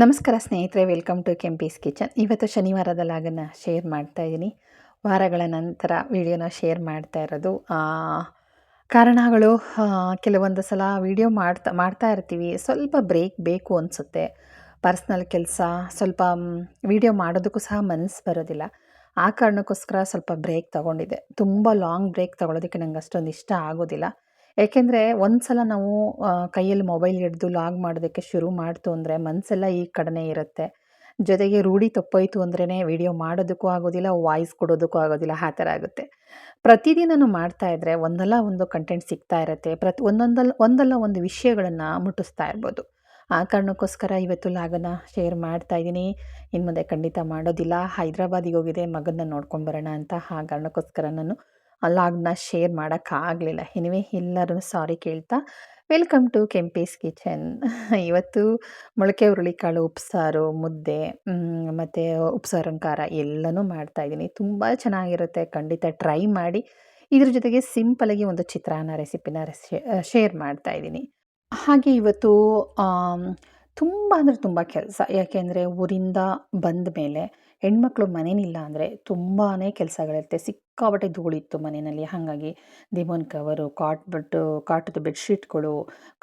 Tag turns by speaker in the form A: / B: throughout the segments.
A: ನಮಸ್ಕಾರ ಸ್ನೇಹಿತರೆ, welcome to Kempee's kitchen. ಇವತ್ತು ಶನಿವಾರದ ಲಾಗನ್ನ ಶೇರ್ ಮಾಡ್ತಾ ಇದ್ದೀನಿ ವಾರಗಳ ನಂತರ ವಿಡಿಯೋನ ಶೇರ್ ಮಾಡ್ತಾ ಇರೋದು. ಕಾರಣಗಳು ಕೆಲವೊಂದು ಸಲ ವಿಡಿಯೋ ಮಾಡ್ತಾ ಮಾಡ್ತಾ ಇರ್ತೀವಿ. ಸ್ವಲ್ಪ ಬ್ರೇಕ್ ಬೇಕು ಅನಿಸುತ್ತೆ. ಪರ್ಸ್ನಲ್ ಕೆಲಸ, ಸ್ವಲ್ಪ ವಿಡಿಯೋ ಮಾಡೋದಕ್ಕೂ ಸಹ ಮನಸ್ಸು ಬರೋದಿಲ್ಲ. ಆ ಕಾರಣಕ್ಕೋಸ್ಕರ ಸ್ವಲ್ಪ ಬ್ರೇಕ್ ತಗೊಂಡಿದ್ದೆ. ತುಂಬ ಲಾಂಗ್ ಬ್ರೇಕ್ ತಗೊಳ್ಳೋದಕ್ಕೆ ನಂಗೆ ಅಷ್ಟೊಂದು ಇಷ್ಟ ಆಗೋದಿಲ್ಲ. ಏಕೆಂದರೆ ಒಂದು ಸಲ ನಾವು ಕೈಯಲ್ಲಿ ಮೊಬೈಲ್ ಹಿಡಿದು ಲಾಗ್ ಮಾಡೋದಕ್ಕೆ ಶುರು ಮಾಡ್ತು ಅಂದರೆ ಮನಸ್ಸೆಲ್ಲ ಈ ಕಡೆನೇ ಇರುತ್ತೆ. ಜೊತೆಗೆ ರೂಢಿ ತಪ್ಪೋಯ್ತು ಅಂದ್ರೇ ವಿಡಿಯೋ ಮಾಡೋದಕ್ಕೂ ಆಗೋದಿಲ್ಲ, ವಾಯ್ಸ್ ಕೊಡೋದಕ್ಕೂ ಆಗೋದಿಲ್ಲ, ಆ ಥರ ಆಗುತ್ತೆ. ಪ್ರತಿದಿನನೂ ಮಾಡ್ತಾ ಇದ್ದರೆ ಒಂದಲ್ಲ ಒಂದು ಕಂಟೆಂಟ್ ಸಿಗ್ತಾ ಇರುತ್ತೆ. ಪ್ರತಿ ಒಂದೊಂದಲ್ಲ ಒಂದಲ್ಲ ಒಂದು ವಿಷಯಗಳನ್ನು ಮುಟ್ಟಿಸ್ತಾ ಇರ್ಬೋದು. ಆ ಕಾರಣಕ್ಕೋಸ್ಕರ ಇವತ್ತು ಲಾಗನ್ನು ಶೇರ್ ಮಾಡ್ತಾ ಇದ್ದೀನಿ. ಇನ್ನು ಮುಂದೆ ಖಂಡಿತ ಮಾಡೋದಿಲ್ಲ. ಹೈದ್ರಾಬಾದಿಗೆ ಹೋಗಿದೆ ಮಗನ್ನ ನೋಡ್ಕೊಂಡು ಬರೋಣ ಅಂತ ಆ ಕಾರಣಕ್ಕೋಸ್ಕರ ನಾನು ಲಾಗ್ನ ಶೇರ್ ಮಾಡೋಕ್ಕಾಗಲಿಲ್ಲ ಎನಿವೆ ಎಲ್ಲರೂ ಸಾರಿ ಕೇಳ್ತಾ ವೆಲ್ಕಮ್ ಟು ಕೆಂಪೀಸ್ ಕಿಚನ್ ಇವತ್ತು ಮೊಳಕೆ ಹುರುಳಿಕಾಳು, ಉಪ್ಸಾರು, ಮುದ್ದೆ ಮತ್ತು ಉಪ್ಸಾರು ಖಾರ ಎಲ್ಲನೂ ಮಾಡ್ತಾಯಿದ್ದೀನಿ ತುಂಬ ಚೆನ್ನಾಗಿರುತ್ತೆ. ಖಂಡಿತ ಟ್ರೈ ಮಾಡಿ ಇದ್ರ ಜೊತೆಗೆ ಸಿಂಪಲಾಗಿ ಒಂದು ಚಿತ್ರಾನ್ನ ರೆಸಿಪಿನ ಶೇರ್ ಮಾಡ್ತಾಯಿದ್ದೀನಿ ಹಾಗೆ ಇವತ್ತು ತುಂಬ ಅಂದರೆ ತುಂಬ ಕೆಲಸ. ಯಾಕೆಂದರೆ ಊರಿಂದ ಬಂದ ಮೇಲೆ ಹೆಣ್ಮಕ್ಳು ಮನೇನಿಲ್ಲ ಅಂದರೆ ತುಂಬಾ ಕೆಲಸಗಳಿರುತ್ತೆ. ಸಿಕ್ಕಾಪಟ್ಟೆ ಧೂಳಿತ್ತು ಮನೆಯಲ್ಲಿ. ಹಾಗಾಗಿ ದಿಮೋನ್ ಕವರು ಕಾಟ್ ಬಟ್ಟು ಕಾಟದ ಬೆಡ್ಶೀಟ್ಗಳು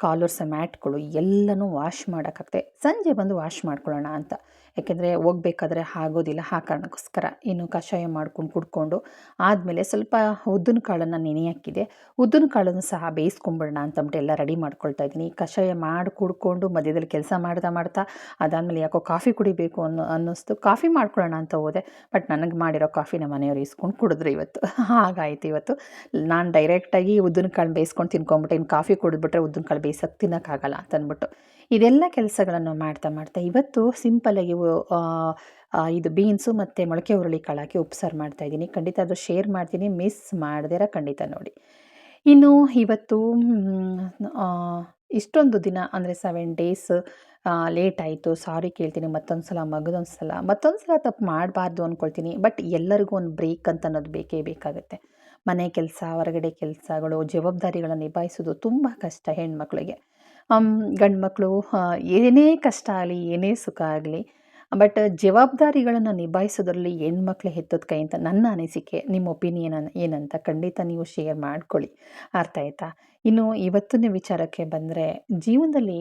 A: ಕಾಲರ್ಸ ಮ್ಯಾಟ್ಗಳು ಎಲ್ಲನೂ ವಾಶ್ ಮಾಡೋಕ್ಕಾಗ್ತೆ. ಸಂಜೆ ಬಂದು ವಾಶ್ ಮಾಡ್ಕೊಳ್ಳೋಣ ಅಂತ. ಯಾಕೆಂದರೆ ಹೋಗ್ಬೇಕಾದ್ರೆ ಆಗೋದಿಲ್ಲ, ಆ ಕಾರಣಕ್ಕೋಸ್ಕರ. ಇನ್ನು ಕಷಾಯ ಮಾಡ್ಕೊಂಡು ಕುಡ್ಕೊಂಡು ಆದಮೇಲೆ ಸ್ವಲ್ಪ ಉದ್ದಿನ ಕಾಳನ್ನು ನೆನೆ ಹಾಕಿದೆ ಉದ್ದಿನ ಕಾಳನ್ನು ಸಹ ಬೇಯಿಸ್ಕೊಂಬಿಡೋಣ ಅಂತಂದ್ಬಿಟ್ಟು ಎಲ್ಲ ರೆಡಿ ಮಾಡ್ಕೊಳ್ತಾ ಇದ್ದೀನಿ. ಕಷಾಯ ಮಾಡಿ ಕುಡ್ಕೊಂಡು ಮಧ್ಯದಲ್ಲಿ ಕೆಲಸ ಮಾಡ್ತಾ ಮಾಡ್ತಾ ಅದಾದಮೇಲೆ ಯಾಕೋ ಕಾಫಿ ಕುಡಿಬೇಕು ಅನ್ನೋ ಅನ್ನಿಸ್ತು. ಕಾಫಿ ಮಾಡ್ಕೊಳ್ಳೋಣ ಅಂತ ಹೋದೆ. ಬಟ್ ನನಗೆ ಮಾಡಿರೋ ಕಾಫಿ ನಮ್ಮ ಮನೆಯವರು ಇಸ್ಕೊಂಡು ಕುಡಿದ್ರು ಇವತ್ತು. ಹಾಗಾಯ್ತು ಇವತ್ತು. ನಾನು ಡೈರೆಕ್ಟಾಗಿ ಉದ್ದಿನ ಕಾಳು ಬೇಯಿಸ್ಕೊಂಡು ತಿನ್ಕೊಂಬಿಟ್ಟೆ. ಇನ್ನು ಕಾಫಿ ಕುಡಿದ್ಬಿಟ್ರೆ ಉದ್ದಿನ ಕಾಳು ಬೇಯಿಸೋಕೆ ತಿನ್ನೋಕ್ಕಾಗಲ್ಲ ಅಂತಂದ್ಬಿಟ್ಟು ಇದೆಲ್ಲ ಕೆಲಸಗಳನ್ನು ಮಾಡ್ತಾ ಮಾಡ್ತಾ ಇವತ್ತು ಸಿಂಪಲಾಗಿ ಇದು ಬೀನ್ಸು ಮತ್ತು ಮೊಳಕೆ ಹುರುಳಿ ಕಾಳು ಉಪ್ಸಾರು ಮಾಡ್ತಾಯಿದ್ದೀನಿ ಖಂಡಿತ ಅದು ಶೇರ್ ಮಾಡ್ತೀನಿ. ಮಿಸ್ ಮಾಡ್ದಿರ ಖಂಡಿತ ನೋಡಿ. ಇನ್ನು ಇವತ್ತು ಇಷ್ಟೊಂದು ದಿನ ಅಂದರೆ ಸೆವೆನ್ ಡೇಸ್ ಲೇಟ್ ಆಯಿತು ಸಾರಿ ಕೇಳ್ತೀನಿ ಮತ್ತೊಂದು ಸಲ ಮಗದೊಂದು ಸಲ ಮತ್ತೊಂದು ಸಲ ತಪ್ಪು ಮಾಡಬಾರ್ದು ಅಂದ್ಕೊಳ್ತೀನಿ ಬಟ್ ಎಲ್ಲರಿಗೂ ಒಂದು ಬ್ರೇಕ್ ಅಂತ ಅನ್ನೋದು ಬೇಕೇ ಬೇಕಾಗುತ್ತೆ. ಮನೆ ಕೆಲಸ, ಹೊರಗಡೆ ಕೆಲಸಗಳು, ಜವಾಬ್ದಾರಿಗಳನ್ನು ನಿಭಾಯಿಸೋದು ತುಂಬ ಕಷ್ಟ ಹೆಣ್ಮಕ್ಳಿಗೆ. ಗಂಡು ಮಕ್ಕಳು ಏನೇ ಕಷ್ಟ ಆಗಲಿ, ಏನೇ ಸುಖ ಆಗಲಿ ಬಟ್ ಜವಾಬ್ದಾರಿಗಳನ್ನು ನಿಭಾಯಿಸೋದ್ರಲ್ಲಿ ಹೆಣ್ಮಕ್ಳು ಹೆತ್ತದ ಕೈ ಅಂತ ನನ್ನ ಅನಿಸಿಕೆ, ನಿಮ್ಮ ಒಪಿನಿಯನ್ ಏನಂತ ಖಂಡಿತ ನೀವು ಶೇರ್ ಮಾಡ್ಕೊಳ್ಳಿ. ಅರ್ಥ ಆಯ್ತಾ? ಇನ್ನು ಇವತ್ತಿನ ವಿಚಾರಕ್ಕೆ ಬಂದರೆ, ಜೀವನದಲ್ಲಿ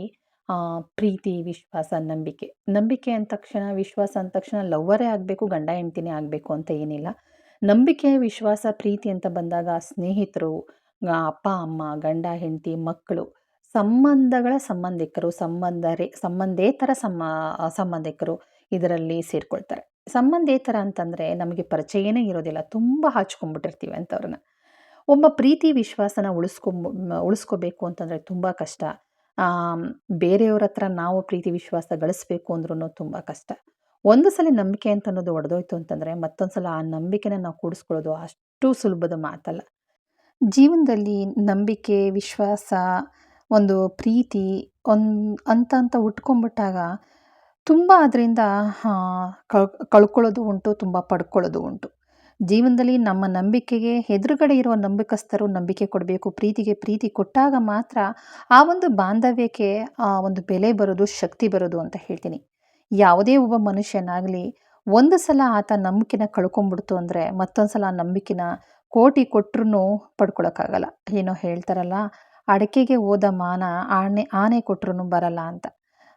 A: ಪ್ರೀತಿ, ವಿಶ್ವಾಸ, ನಂಬಿಕೆ. ನಂಬಿಕೆ ಅಂದ ತಕ್ಷಣ, ವಿಶ್ವಾಸ ಅಂದ ತಕ್ಷಣ ಲವ್ವರೇ ಆಗಬೇಕು, ಗಂಡ ಹೆಂಡ್ತಿನೇ ಆಗಬೇಕು ಅಂತ ಏನಿಲ್ಲ. ನಂಬಿಕೆ, ವಿಶ್ವಾಸ, ಪ್ರೀತಿ ಅಂತ ಬಂದಾಗ ಸ್ನೇಹಿತರು ಅಪ್ಪ, ಅಮ್ಮ, ಗಂಡ, ಹೆಂಡತಿ, ಮಕ್ಕಳು, ಸಂಬಂಧಗಳ ಸಂಬಂಧಿಕರು, ಸಂಬಂಧರೇ, ಸಂಬಂಧೇತರ ಸಮ ಸಂಬಂಧಿಕರು ಇದರಲ್ಲಿ ಸೇರ್ಕೊಳ್ತಾರೆ. ಸಂಬಂಧೇತರ ಅಂತಂದರೆ ನಮಗೆ ಪರಿಚಯನೇ ಇರೋದಿಲ್ಲ, ತುಂಬ ಹಚ್ಕೊಂಡ್ಬಿಟ್ಟಿರ್ತೀವಿ ಅಂಥವ್ರನ್ನ. ಒಬ್ಬ ಪ್ರೀತಿ, ವಿಶ್ವಾಸನ ಉಳಿಸ್ಕೊಂಬ, ಉಳಿಸ್ಕೋಬೇಕು ಅಂತಂದರೆ ತುಂಬ ಕಷ್ಟ. ಬೇರೆಯವ್ರ ಹತ್ರ ನಾವು ಪ್ರೀತಿ, ವಿಶ್ವಾಸ ಗಳಿಸ್ಬೇಕು ಅಂದ್ರೂ ತುಂಬ ಕಷ್ಟ. ಒಂದು ಸಲ ನಂಬಿಕೆ ಅಂತ ಅನ್ನೋದು ಒಡೆದೋಯ್ತು ಅಂತಂದರೆ ಮತ್ತೊಂದು ಸಲ ಆ ನಂಬಿಕೆನ ನಾವು ಕೂಡಿಸ್ಕೊಳ್ಳೋದು ಅಷ್ಟು ಸುಲಭದ ಮಾತಲ್ಲ. ಜೀವನದಲ್ಲಿ ನಂಬಿಕೆ, ವಿಶ್ವಾಸ, ಒಂದು ಪ್ರೀತಿ ಒಂದು ಅಂತ ಅಂತ ಉಟ್ಕೊಂಡ್ಬಿಟ್ಟಾಗ ತುಂಬ ಅದರಿಂದ ಕಳ್, ಕಳ್ಕೊಳ್ಳೋದು ಉಂಟು, ತುಂಬ ಪಡ್ಕೊಳ್ಳೋದು ಉಂಟು. ಜೀವನದಲ್ಲಿ ನಮ್ಮ ನಂಬಿಕೆಗೆ ಎದುರುಗಡೆ ಇರುವ ನಂಬಿಕಸ್ಥರು ನಂಬಿಕೆ ಕೊಡಬೇಕು. ಪ್ರೀತಿಗೆ ಪ್ರೀತಿ ಕೊಟ್ಟಾಗ ಮಾತ್ರ ಆ ಒಂದು ಬಾಂಧವ್ಯಕ್ಕೆ ಆ ಒಂದು ಬೆಲೆ ಬರೋದು, ಶಕ್ತಿ ಬರೋದು ಅಂತ ಹೇಳ್ತೀನಿ. ಯಾವುದೇ ಒಬ್ಬ ಮನುಷ್ಯನಾಗಲಿ ಒಂದು ಸಲ ಆತ ನಂಬಿಕೆನ ಕಳ್ಕೊಂಡ್ಬಿಡ್ತು ಅಂದರೆ ಮತ್ತೊಂದು ಸಲ ನಂಬಿಕೆನ ಕೋಟಿ ಕೊಟ್ಟರು ಪಡ್ಕೊಳಕ್ಕಾಗಲ್ಲ. ಏನೋ ಹೇಳ್ತಾರಲ್ಲ, ಅಡಕೆಗೆ ಹೋದ ಮಾನ ಆನೆ ಆನೆ ಕೊಟ್ಟರು ಬರಲ್ಲ ಅಂತ.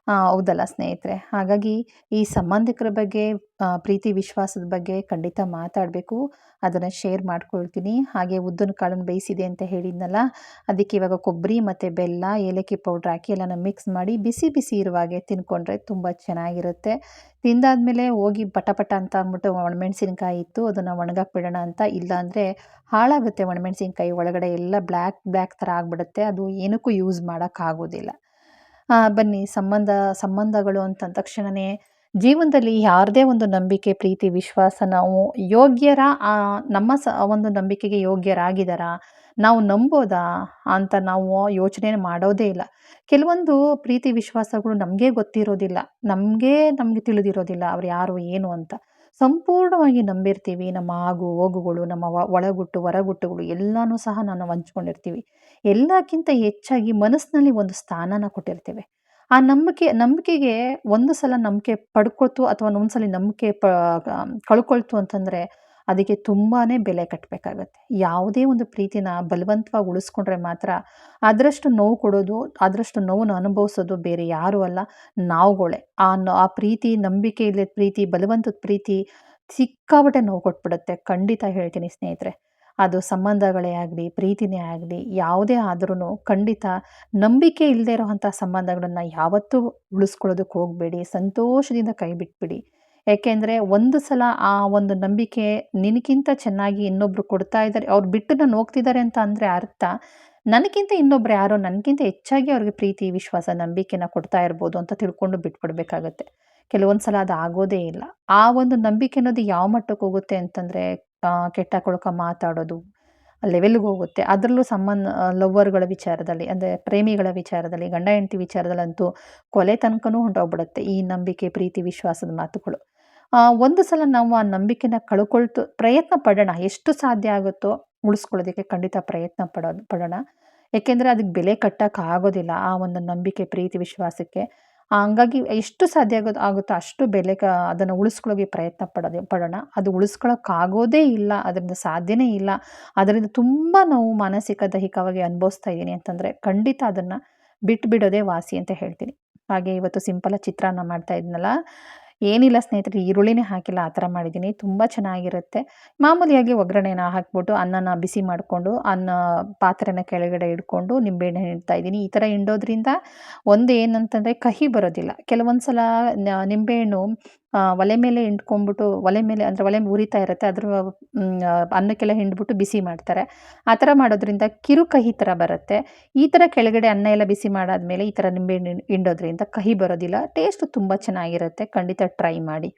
A: ಹೌದಲ್ಲ ಸ್ನೇಹಿತರೆ. ಹಾಗಾಗಿ ಈ ಸಂಬಂಧಿಕರ ಬಗ್ಗೆ ಪ್ರೀತಿ, ವಿಶ್ವಾಸದ ಬಗ್ಗೆ ಖಂಡಿತ ಮಾತಾಡಬೇಕು. ಅದನ್ನು ಶೇರ್ ಮಾಡ್ಕೊಳ್ತೀನಿ. ಹಾಗೆ ಉದ್ದಿನ ಕಾಳನ್ನು ಬೇಯಿಸಿದೆ ಅಂತ ಹೇಳಿದ್ನಲ್ಲ, ಅದಕ್ಕೆ ಇವಾಗ ಕೊಬ್ಬರಿ ಮತ್ತು ಬೆಲ್ಲ, ಏಲಕ್ಕಿ ಪೌಡ್ರ್ ಹಾಕಿ ಎಲ್ಲನ ಮಿಕ್ಸ್ ಮಾಡಿ ಬಿಸಿ ಬಿಸಿ ಇರುವಾಗೆ ತಿನ್ಕೊಂಡ್ರೆ ತುಂಬ ಚೆನ್ನಾಗಿರುತ್ತೆ. ತಿಂದಾದಮೇಲೆ ಹೋಗಿ ಪಟಪಟ ಪಟ ಅಂತ ಅಂದ್ಬಿಟ್ಟು ಒಣಮೆಣ್ಸಿನ್ಕಾಯಿ ಇತ್ತು, ಅದನ್ನು ಒಣಗಕ್ಕೆ ಬಿಡೋಣ ಅಂತ. ಇಲ್ಲಾಂದರೆ ಹಾಳಾಗುತ್ತೆ ಒಣಮೆಣ್ಸಿನ್ಕಾಯಿ ಒಳಗಡೆ ಎಲ್ಲ ಬ್ಲ್ಯಾಕ್ ಬ್ಲ್ಯಾಕ್ ಥರ ಆಗಿಬಿಡುತ್ತೆ. ಅದು ಏನಕ್ಕೂ ಯೂಸ್ ಮಾಡೋಕ್ಕಾಗೋದಿಲ್ಲ. ಬನ್ನಿ ಸಂಬಂಧ, ಸಂಬಂಧಗಳು ಅಂತ ತಕ್ಷಣವೇ ಜೀವನದಲ್ಲಿ ಯಾರದೇ ಒಂದು ನಂಬಿಕೆ, ಪ್ರೀತಿ, ವಿಶ್ವಾಸ, ನಾವು ಯೋಗ್ಯರ ನಮ್ಮ ಸ, ಒಂದು ನಂಬಿಕೆಗೆ ಯೋಗ್ಯರಾಗಿದ್ದಾರಾ? ನಾವು ನಂಬೋದಾ ಅಂತ ನಾವು ಯೋಚನೆ ಮಾಡೋದೇ ಇಲ್ಲ. ಕೆಲವೊಂದು ಪ್ರೀತಿ, ವಿಶ್ವಾಸಗಳು ನಮಗೇ ಗೊತ್ತಿರೋದಿಲ್ಲ. ನಮಗೆ ನಮಗೆ ತಿಳಿದಿರೋದಿಲ್ಲ. ಅವ್ರು ಯಾರು, ಏನು ಅಂತ. ಸಂಪೂರ್ಣವಾಗಿ ನಂಬಿರ್ತೀವಿ. ನಮ್ಮ ಆಗು, ಹೋಗುಗಳು, ನಮ್ಮ ಒಳಗುಟ್ಟು, ಹೊರಗುಟ್ಟುಗಳು ಎಲ್ಲನೂ ಸಹ ನಾನು ಹಂಚ್ಕೊಂಡಿರ್ತೀವಿ. ಎಲ್ಲಕ್ಕಿಂತ ಹೆಚ್ಚಾಗಿ ಮನಸ್ಸಿನಲ್ಲಿ ಒಂದು ಸ್ಥಾನನ ಕೊಟ್ಟಿರ್ತೀವಿ. ಆ ನಂಬಿಕೆ, ನಂಬಿಕೆಗೆ ಒಂದು ಸಲ ನಂಬಿಕೆ ಪಡ್ಕೊಳ್ತು ಅಥವಾ ಒಂದು ಸಲ ನಂಬಿಕೆ ಪ ಕಳ್ಕೊಳ್ತು ಅಂತಂದರೆ ಅದಕ್ಕೆ ತುಂಬಾ ಬೆಲೆ ಕಟ್ಟಬೇಕಾಗತ್ತೆ ಯಾವುದೇ ಒಂದು ಪ್ರೀತಿನ ಬಲವಂತವಾಗಿ ಉಳಿಸ್ಕೊಂಡ್ರೆ ಮಾತ್ರ ಅದರಷ್ಟು ನೋವು ಕೊಡೋದು ಅದರಷ್ಟು ನೋವನ್ನು ಅನುಭವಿಸೋದು ಬೇರೆ ಯಾರೂ ಅಲ್ಲ, ನಾವುಗಳೇ. ಆ ನ, ಆ ಪ್ರೀತಿ ನಂಬಿಕೆ ಇಲ್ಲದ ಪ್ರೀತಿ, ಬಲವಂತದ ಪ್ರೀತಿ ಸಿಕ್ಕಾಬಟ್ಟೆ ನೋವು ಕೊಟ್ಬಿಡುತ್ತೆ. ಖಂಡಿತ ಹೇಳ್ತೀನಿ ಸ್ನೇಹಿತರೆ. ಅದು ಸಂಬಂಧಗಳೇ ಆಗಲಿ, ಪ್ರೀತಿನೇ ಆಗಲಿ, ಯಾವುದೇ ಆದ್ರೂ ಖಂಡಿತ ನಂಬಿಕೆ ಇಲ್ಲದೆ ಇರೋವಂಥ ಸಂಬಂಧಗಳನ್ನು ಯಾವತ್ತೂ ಉಳಿಸ್ಕೊಳ್ಳೋದಕ್ಕೆ ಹೋಗಬೇಡಿ. ಸಂತೋಷದಿಂದ ಕೈ ಬಿಟ್ಬಿಡಿ. ಯಾಕೆಂದರೆ ಒಂದು ಸಲ ಆ ಒಂದು ನಂಬಿಕೆ ನಿನಗಿಂತ ಚೆನ್ನಾಗಿ ಇನ್ನೊಬ್ರು ಕೊಡ್ತಾ ಇದ್ದಾರೆ, ಅವ್ರು ಬಿಟ್ಟು ನಾನು ಹೋಗ್ತಿದ್ದಾರೆ ಅಂತ ಅಂದರೆ ಅರ್ಥ. ನನಗಿಂತ ಇನ್ನೊಬ್ರು ಯಾರೋ ನನಗಿಂತ ಹೆಚ್ಚಾಗಿ ಅವ್ರಿಗೆ ಪ್ರೀತಿ, ವಿಶ್ವಾಸ, ನಂಬಿಕೆನ ಕೊಡ್ತಾ ಇರ್ಬೋದು ಅಂತ ತಿಳ್ಕೊಂಡು ಬಿಟ್ಬಿಡ್ಬೇಕಾಗತ್ತೆ. ಕೆಲವೊಂದು ಸಲ ಅದು ಆಗೋದೇ ಇಲ್ಲ. ಆ ಒಂದು ನಂಬಿಕೆ ಅನ್ನೋದು ಯಾವ ಮಟ್ಟಕ್ಕೆ ಹೋಗುತ್ತೆ ಅಂತಂದರೆ ಕೆಟ್ಟ ಕೊಳಕ ಮಾತಾಡೋದು ಲೆವೆಲ್ಗೆ ಹೋಗುತ್ತೆ. ಅದರಲ್ಲೂ ಸಂಬಂಧ ಲವ್ವರ್ಗಳ ವಿಚಾರದಲ್ಲಿ, ಅಂದರೆ ಪ್ರೇಮಿಗಳ ವಿಚಾರದಲ್ಲಿ, ಗಂಡ ಹೆಂಡತಿ ವಿಚಾರದಲ್ಲಂತೂ ಕೊಲೆ ತನಕನೂ ಹೊಂಟೋಗ್ಬಿಡುತ್ತೆ ಈ ನಂಬಿಕೆ, ಪ್ರೀತಿ, ವಿಶ್ವಾಸದ ಮಾತುಗಳು. ಒಂದು ಸಲ ನಾವು ಆ ನಂಬಿಕೆನ ಕಳ್ಕೊಳ್ತು ಪ್ರಯತ್ನ ಪಡೋಣ. ಎಷ್ಟು ಸಾಧ್ಯ ಆಗುತ್ತೋ ಉಳಿಸ್ಕೊಳ್ಳೋದಕ್ಕೆ ಖಂಡಿತ ಪ್ರಯತ್ನ ಪಡೋದು ಪಡೋಣ. ಏಕೆಂದರೆ ಅದಕ್ಕೆ ಬೆಲೆ ಕಟ್ಟೋಕ್ಕಾಗೋದಿಲ್ಲ ಆ ಒಂದು ನಂಬಿಕೆ, ಪ್ರೀತಿ, ವಿಶ್ವಾಸಕ್ಕೆ. ಹಂಗಾಗಿ ಎಷ್ಟು ಸಾಧ್ಯ ಆಗೋದು ಆಗುತ್ತೋ ಅಷ್ಟು ಬೆಲೆ ಕ, ಅದನ್ನು ಉಳಿಸ್ಕೊಳ್ಳೋಕೆ ಪ್ರಯತ್ನ ಪಡೋದು, ಪಡೋಣ. ಅದು ಉಳಿಸ್ಕೊಳ್ಳೋಕ್ಕಾಗೋದೇ ಇಲ್ಲ, ಅದರಿಂದ ಸಾಧ್ಯನೇ ಇಲ್ಲ. ಅದರಿಂದ ತುಂಬ ನಾವು ಮಾನಸಿಕ, ದೈಹಿಕವಾಗಿ ಅನುಭವಿಸ್ತಾ ಇದ್ದೀನಿ ಅಂತಂದರೆ ಖಂಡಿತ ಅದನ್ನು ಬಿಟ್ಟು ಬಿಡೋದೇ ವಾಸಿ ಅಂತ ಹೇಳ್ತೀನಿ. ಹಾಗೆ ಇವತ್ತು ಸಿಂಪಲ್ ಚಿತ್ರಾನ್ನ ಮಾಡ್ತಾ ಇದ್ನಲ್ಲ ಏನಿಲ್ಲ ಸ್ನೇಹಿತರೆ, ಈರುಳ್ಳಿನೇ ಹಾಕಿಲ್ಲ, ಆ ಥರ ಮಾಡಿದ್ದೀನಿ. ತುಂಬ ಚೆನ್ನಾಗಿರುತ್ತೆ. ಮಾಮೂಲಿಯಾಗಿ ಒಗ್ಗರಣೆನ ಹಾಕ್ಬಿಟ್ಟು ಅನ್ನನ ಬಿಸಿ ಮಾಡಿಕೊಂಡು, ಅನ್ನ ಪಾತ್ರೆನ ಕೆಳಗಡೆ ಇಟ್ಕೊಂಡು ನಿಂಬೆಹಣ್ಣು ಹಿಂಡ್ತಾ ಇದ್ದೀನಿ. ಈ ಥರ ಹಿಂಡೋದ್ರಿಂದ ಒಂದು ಏನಂತಂದರೆ ಕಹಿ ಬರೋದಿಲ್ಲ. ಕೆಲವೊಂದು ಸಲ ನಿಂಬೆಹಣ್ಣು ಒಲೆ ಮೇಲೆ ಹಿಂಡ್ಕೊಂಬಿಟ್ಟು ಒಲೆ ಮೇಲೆ ಅಂದರೆ ಒಲೆ ಉರಿತಾ ಇರುತ್ತೆ, ಅದ್ರ ಅನ್ನಕ್ಕೆಲ್ಲ ಹಿಂಡ್ಬಿಟ್ಟು ಬಿಸಿ ಮಾಡ್ತಾರೆ. ಆ ಥರ ಮಾಡೋದ್ರಿಂದ ಕಿರು ಕಹಿ ಥರ ಬರುತ್ತೆ. ಈ ಥರ ಕೆಳಗಡೆ ಅನ್ನ ಎಲ್ಲ ಬಿಸಿ ಮಾಡಾದ್ಮೇಲೆ ಈ ಥರ ನಿಂಬೆ ಹಿಂಡೋದ್ರಿಂದ ಕಹಿ ಬರೋದಿಲ್ಲ. ಟೇಸ್ಟ್ ತುಂಬ ಚೆನ್ನಾಗಿರುತ್ತೆ. ಖಂಡಿತ ಟ್ರೈ ಮಾಡಿ.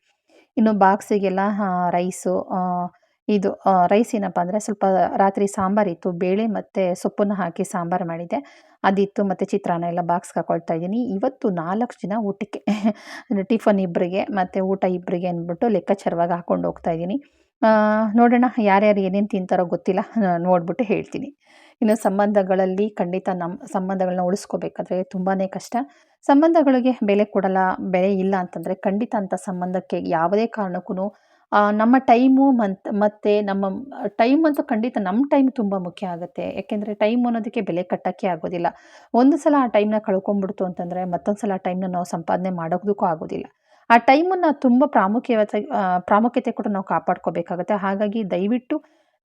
A: ಇನ್ನು ಬಾಕ್ಸಿಗೆಲ್ಲ ರೈಸು ಇದು ರೈಸ್ ಏನಪ್ಪ ಅಂದರೆ ಸ್ವಲ್ಪ ರಾತ್ರಿ ಸಾಂಬಾರಿತ್ತು ಬೇಳೆ ಮತ್ತು ಸೊಪ್ಪನ್ನು ಹಾಕಿ ಸಾಂಬಾರು ಮಾಡಿದ್ದೆ. ಅದಿತ್ತು ಮತ್ತು ಚಿತ್ರಾನ್ನ ಎಲ್ಲ ಬಾಕ್ಸ್ಗೆ ಹಾಕೊಳ್ತಾ ಇದ್ದೀನಿ. ಇವತ್ತು ನಾಲ್ಕು ಜನ ಊಟಕ್ಕೆ ಟಿಫನ್ ಇಬ್ಬರಿಗೆ ಮತ್ತು ಊಟ ಇಬ್ಬರಿಗೆ ಅಂದ್ಬಿಟ್ಟು ಲೆಕ್ಕಾಚಾರವಾಗಿ ಹಾಕ್ಕೊಂಡು ಹೋಗ್ತಾ ಇದ್ದೀನಿ. ನೋಡೋಣ ಯಾರ್ಯಾರು ಏನೇನು ತಿಂತಾರೋ ಗೊತ್ತಿಲ್ಲ ನೋಡ್ಬಿಟ್ಟು ಹೇಳ್ತೀನಿ. ಇನ್ನು ಸಂಬಂಧಗಳಲ್ಲಿ ಖಂಡಿತ ನಮ್ಮ ಸಂಬಂಧಗಳನ್ನ ಉಳಿಸ್ಕೋಬೇಕಾದ್ರೆ ತುಂಬಾ ಕಷ್ಟ. ಸಂಬಂಧಗಳಿಗೆ ಬೆಲೆ ಕೊಡಲ್ಲ, ಬೆಲೆ ಇಲ್ಲ ಅಂತಂದರೆ ಖಂಡಿತ ಅಂಥ ಸಂಬಂಧಕ್ಕೆ ಯಾವುದೇ ಕಾರಣಕ್ಕೂ ನಮ್ಮ ಟೈಮು ಮಂತ್, ಮತ್ತು ನಮ್ಮ, ಟೈಮ್ ಅಂತೂ ಖಂಡಿತ ನಮ್ಮ ಟೈಮ್ ತುಂಬ ಮುಖ್ಯ ಆಗುತ್ತೆ. ಯಾಕೆಂದರೆ ಟೈಮ್ ಅನ್ನೋದಕ್ಕೆ ಬೆಲೆ ಕಟ್ಟೋಕ್ಕೆ ಆಗೋದಿಲ್ಲ. ಒಂದು ಸಲ ಆ ಟೈಮ್ನ ಕಳ್ಕೊಂಬಿಡ್ತು ಅಂತಂದರೆ ಮತ್ತೊಂದು ಸಲ ಟೈಮ್ನ ನಾವು ಸಂಪಾದನೆ ಮಾಡೋದಕ್ಕೂ ಆಗೋದಿಲ್ಲ. ಆ ಟೈಮನ್ನು ತುಂಬ ಪ್ರಾಮುಖ್ಯತೆ ಪ್ರಾಮುಖ್ಯತೆ ಕೂಡ ನಾವು ಕಾಪಾಡ್ಕೋಬೇಕಾಗತ್ತೆ. ಹಾಗಾಗಿ ದಯವಿಟ್ಟು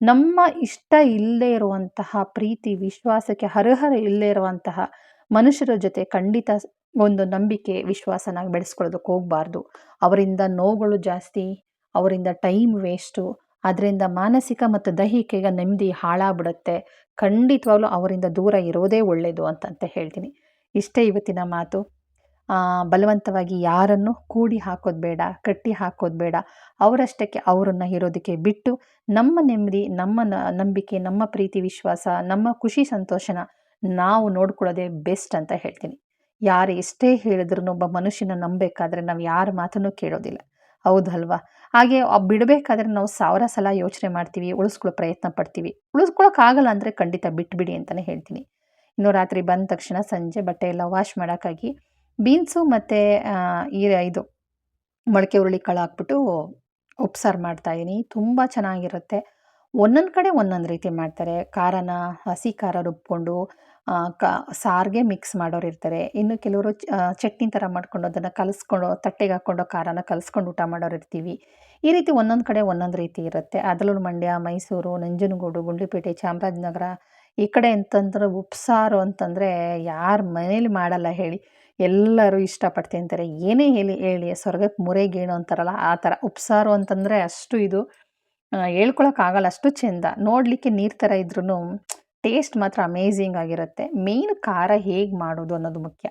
A: ನಮ್ಮ ಇಷ್ಟ ಇಲ್ಲದೆ ಇರುವಂತಹ ಪ್ರೀತಿ, ವಿಶ್ವಾಸಕ್ಕೆ ಹರಹರ ಇಲ್ಲದೆ ಇರುವಂತಹ ಮನುಷ್ಯರ ಜೊತೆ ಖಂಡಿತ ಒಂದು ನಂಬಿಕೆ, ವಿಶ್ವಾಸನ ಬೆಳೆಸ್ಕೊಳ್ಳೋದಕ್ಕೆ ಹೋಗಬಾರ್ದು. ಅವರಿಂದ ನೋವುಗಳು ಜಾಸ್ತಿ ಅವರಿಂದ ಟೈಮ್ ವೇಸ್ಟು ಅದರಿಂದ ಮಾನಸಿಕ ಮತ್ತು ದೈಹಿಕ ನೆಮ್ಮದಿ ಹಾಳಾಗ್ಬಿಡುತ್ತೆ. ಖಂಡಿತವಾಗ್ಲೂ ಅವರಿಂದ ದೂರ ಇರೋದೇ ಒಳ್ಳೆಯದು ಅಂತಂತ ಹೇಳ್ತೀನಿ. ಇಷ್ಟೇ ಇವತ್ತಿನ ಮಾತು. ಬಲವಂತವಾಗಿ ಯಾರನ್ನು ಕೂಡಿ ಹಾಕೋದು ಬೇಡ, ಕಟ್ಟಿ ಹಾಕೋದು ಬೇಡ. ಅವರಷ್ಟಕ್ಕೆ ಅವರನ್ನು ಇರೋದಕ್ಕೆ ಬಿಟ್ಟು ನಮ್ಮ ನೆಮ್ಮದಿ, ನಮ್ಮ ನಂಬಿಕೆ, ನಮ್ಮ ಪ್ರೀತಿ, ವಿಶ್ವಾಸ, ನಮ್ಮ ಖುಷಿ, ಸಂತೋಷನ ನಾವು ನೋಡ್ಕೊಳ್ಳೋದೇ ಬೆಸ್ಟ್ ಅಂತ ಹೇಳ್ತೀನಿ. ಯಾರು ಎಷ್ಟೇ ಹೇಳಿದ್ರು ಒಬ್ಬ ಮನುಷ್ಯನ ನಂಬಬೇಕಾದ್ರೆ ನಾವು ಯಾರ ಮಾತನ್ನು ಕೇಳೋದಿಲ್ಲ. ಹೌದಲ್ವಾ? ಹಾಗೆ ಬಿಡಬೇಕಾದ್ರೆ ನಾವು ಸಾವಿರ ಸಲ ಯೋಚನೆ ಮಾಡ್ತೀವಿ, ಉಳಿಸ್ಕೊಳ್ಳೋ ಪ್ರಯತ್ನ ಪಡ್ತೀವಿ. ಉಳಿಸ್ಕೊಳ್ಳೋಕ್ಕಾಗಲ್ಲ ಅಂದರೆ ಖಂಡಿತ ಬಿಟ್ಬಿಡಿ ಅಂತಲೇ ಹೇಳ್ತೀನಿ. ಇನ್ನು ರಾತ್ರಿ ಬಂದ ತಕ್ಷಣ ಸಂಜೆ ಬಟ್ಟೆ ಎಲ್ಲ ವಾಶ್ ಮಾಡೋಕ್ಕಾಗಿ ಬೀನ್ಸು ಮತ್ತು ಈ ಇದು ಮೊಳಕೆ ಹುರುಳಿ ಕಾಳು ಹಾಕ್ಬಿಟ್ಟು ಉಪ್ಸಾರು ಮಾಡ್ತಾಯಿದ್ದೀನಿ ತುಂಬ ಚೆನ್ನಾಗಿರುತ್ತೆ. ಒಂದೊಂದು ಕಡೆ ಒಂದೊಂದು ರೀತಿ ಮಾಡ್ತಾರೆ. ಖಾರನ ಹಸಿ ಖಾರ ರುಬ್ಕೊಂಡು ಕ, ಸಾರಿಗೆ ಮಿಕ್ಸ್ ಮಾಡೋರು ಇರ್ತಾರೆ. ಇನ್ನು ಕೆಲವರು ಚಟ್ನಿ ಥರ ಮಾಡ್ಕೊಂಡು ಅದನ್ನು ಕಲಿಸ್ಕೊಂಡು ತಟ್ಟೆಗೆ ಹಾಕ್ಕೊಂಡು ಖಾರನ ಕಲಿಸ್ಕೊಂಡು ಊಟ ಮಾಡೋರು ಇರ್ತೀವಿ. ಈ ರೀತಿ ಒಂದೊಂದು ಕಡೆ ಒಂದೊಂದು ರೀತಿ ಇರುತ್ತೆ. ಅದರಲ್ಲೂ ಮಂಡ್ಯ, ಮೈಸೂರು, ನಂಜನಗೂಡು ಗುಂಡ್ಲುಪೇಟೆ ಚಾಮರಾಜನಗರ ಈ ಕಡೆ ಅಂತಂದ್ರೆ ಉಪ್ಸಾರು ಅಂತಂದರೆ ಯಾರು ಮನೇಲಿ ಮಾಡಲ್ಲ ಹೇಳಿ. ಎಲ್ಲರೂ ಇಷ್ಟಪಡ್ತೀನಿ ಅಂತಾರೆ ಏನೇ ಹೇಳಿ ಹೇಳಿ, ಸ್ವರ್ಗಕ್ಕೆ ಮುರೆಗೇಣು ಅಂತಾರಲ್ಲ ಆ ಥರ ಉಪ್ಸಾರು ಅಂತಂದರೆ ಅಷ್ಟು ಇದು ಹೇಳ್ಕೊಳಕ್ಕಾಗಲ್ಲ. ಅಷ್ಟು ಚೆಂದ. ನೋಡಲಿಕ್ಕೆ ನೀರು ಥರ ಇದ್ರೂ ಟೇಸ್ಟ್ ಮಾತ್ರ ಅಮೇಝಿಂಗ್ ಆಗಿರುತ್ತೆ. ಮೇಯ್ನ್ ಖಾರ ಹೇಗೆ ಮಾಡೋದು ಅನ್ನೋದು ಮುಖ್ಯ.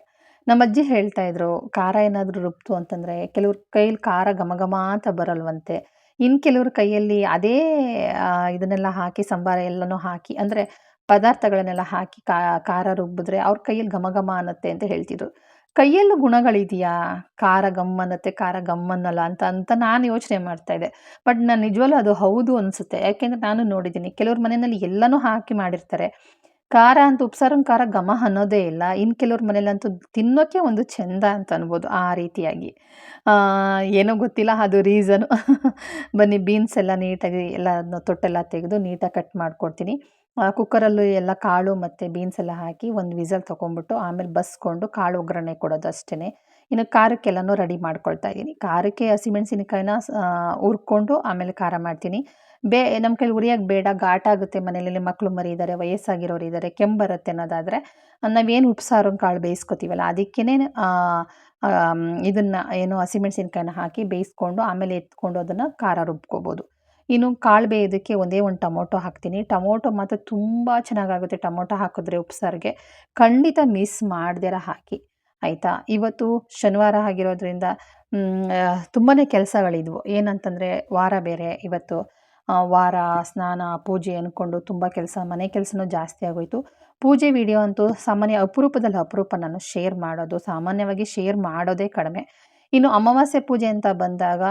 A: ನಮ್ಮ ಅಜ್ಜಿ ಹೇಳ್ತಾ ಇದ್ರು, ಖಾರ ಏನಾದರೂ ರುಬ್ತು ಅಂತಂದರೆ ಕೆಲವ್ರ ಕೈಯಲ್ಲಿ ಖಾರ ಘಮ ಅಂತ ಬರಲ್ವಂತೆ. ಇನ್ನು ಕೆಲವ್ರ ಕೈಯಲ್ಲಿ ಅದೇ ಇದನ್ನೆಲ್ಲ ಹಾಕಿ, ಸಂಬಾರ ಎಲ್ಲನೂ ಹಾಕಿ, ಅಂದರೆ ಪದಾರ್ಥಗಳನ್ನೆಲ್ಲ ಹಾಕಿ ಖಾರ ರುಬ್ಬಿದ್ರೆ ಅವ್ರ ಕೈಯಲ್ಲಿ ಘಮ ಅನ್ನತ್ತೆ ಅಂತ ಹೇಳ್ತಿದ್ರು. ಕೈಯಲ್ಲೂ ಗುಣಗಳಿದೆಯಾ? ಖಾರ ಗಮ್ಮನ್ನತ್ತೆ ಖಾರ ಗಮ್ಮನ್ನಲ್ಲ ಅಂತ ಅಂತ ನಾನು ಯೋಚನೆ ಮಾಡ್ತಾ ಇದ್ದೆ. ಬಟ್ ನಾನು ನಿಜವಲ್ಲೂ ಅದು ಹೌದು ಅನಿಸುತ್ತೆ. ಯಾಕೆಂದರೆ ನಾನು ನೋಡಿದ್ದೀನಿ, ಕೆಲವ್ರ ಮನೆಯಲ್ಲಿ ಎಲ್ಲನೂ ಹಾಕಿ ಮಾಡಿರ್ತಾರೆ. ಖಾರ ಅಂತ ಉಪ್ಸಾರನ ಖಾರ ಘಮ ಅನ್ನೋದೇ ಇಲ್ಲ. ಇನ್ನು ಕೆಲವ್ರ ಮನೇಲಂತೂ ತಿನ್ನೋಕ್ಕೆ ಒಂದು ಚೆಂದ ಅಂತ ಅನ್ಬೋದು ಆ ರೀತಿಯಾಗಿ. ಏನೋ ಗೊತ್ತಿಲ್ಲ, ಅದು ರೀಸನು ಬನ್ನಿ ಬೀನ್ಸ್ ಎಲ್ಲ ನೀಟಾಗಿ ಎಲ್ಲ ತೊಟ್ಟೆಲ್ಲ ತೆಗೆದು ನೀಟಾಗಿ ಕಟ್ ಮಾಡ್ಕೊಡ್ತೀನಿ. ಕುಕ್ಕರಲ್ಲೂ ಎಲ್ಲ ಕಾಳು ಮತ್ತು ಬೀನ್ಸ್ ಎಲ್ಲ ಹಾಕಿ ಒಂದು ವಿಸಲ್ ತೊಗೊಂಬಿಟ್ಟು ಆಮೇಲೆ ಬಸ್ಕೊಂಡು ಕಾಳು ಒಗ್ಗರಣೆ ಕೊಡೋದು ಅಷ್ಟೇ ಇನ್ನು ಖಾರಕ್ಕೆಲ್ಲನೂ ರೆಡಿ ಮಾಡ್ಕೊಳ್ತಾ ಇದ್ದೀನಿ. ಖಾರಕ್ಕೆ ಹಸಿಮೆಣಸಿನಕಾಯಿನ ಹುರ್ಕೊಂಡು ಆಮೇಲೆ ಖಾರ ಮಾಡ್ತೀನಿ. ಬೇ ನಮ್ಮ ಕೈಲಿ ಉರಿಯೋಕೆ ಬೇಡ, ಘಾಟ್ ಆಗುತ್ತೆ ಮನೆಯಲ್ಲಿ ಮಕ್ಕಳು ಮರಿ ಇದ್ದಾರೆ ವಯಸ್ಸಾಗಿರೋರು ಇದ್ದಾರೆ ಕೆಮ್ಮು ಬರುತ್ತೆ ಅನ್ನೋದಾದರೆ ನಾವೇನು ಉಪ್ಸಾರು ಕಾಳು ಬೇಯಿಸ್ಕೊತೀವಲ್ಲ ಅದಕ್ಕೇ ಇದನ್ನು, ಏನು ಹಸಿಮೆಣಸಿನ್ಕಾಯಿನ ಹಾಕಿ ಬೇಯಿಸ್ಕೊಂಡು ಆಮೇಲೆ ಎತ್ಕೊಂಡು ಅದನ್ನು ಖಾರ ರುಬ್ಕೋಬೋದು. ಇನ್ನು ಕಾಳು ಬೇಯೋದಕ್ಕೆ ಒಂದೇ ಒಂದು ಟೊಮೊಟೊ ಹಾಕ್ತೀನಿ. ಟೊಮೊಟೊ ಮಾತ್ರ ತುಂಬ ಚೆನ್ನಾಗಾಗುತ್ತೆ. ಟೊಮೊಟೊ ಹಾಕಿದ್ರೆ ಉಪ್ಸಾರಿಗೆ ಖಂಡಿತ ಮಿಸ್ ಮಾಡ್ದಿರ ಹಾಕಿ. ಆಯಿತಾ? ಇವತ್ತು ಶನಿವಾರ ಆಗಿರೋದ್ರಿಂದ ತುಂಬಾ ಕೆಲಸಗಳಿದ್ವು. ಏನಂತಂದರೆ ವಾರ ಬೇರೆ ಇವತ್ತು. ವಾರ ಸ್ನಾನ, ಪೂಜೆ ಅಂದ್ಕೊಂಡು ತುಂಬ ಕೆಲಸ, ಮನೆ ಕೆಲಸನೂ ಜಾಸ್ತಿ ಆಗೋಯ್ತು. ಪೂಜೆ ವಿಡಿಯೋ ಅಂತೂ ಸಾಮಾನ್ಯ ಅಪರೂಪದಲ್ಲಿ ಅಪರೂಪ ನಾನು ಶೇರ್ ಮಾಡೋದು, ಸಾಮಾನ್ಯವಾಗಿ ಶೇರ್ ಮಾಡೋದೇ ಕಡಿಮೆ. ಇನ್ನು ಅಮಾವಾಸ್ಯೆ ಪೂಜೆ ಅಂತ ಬಂದಾಗ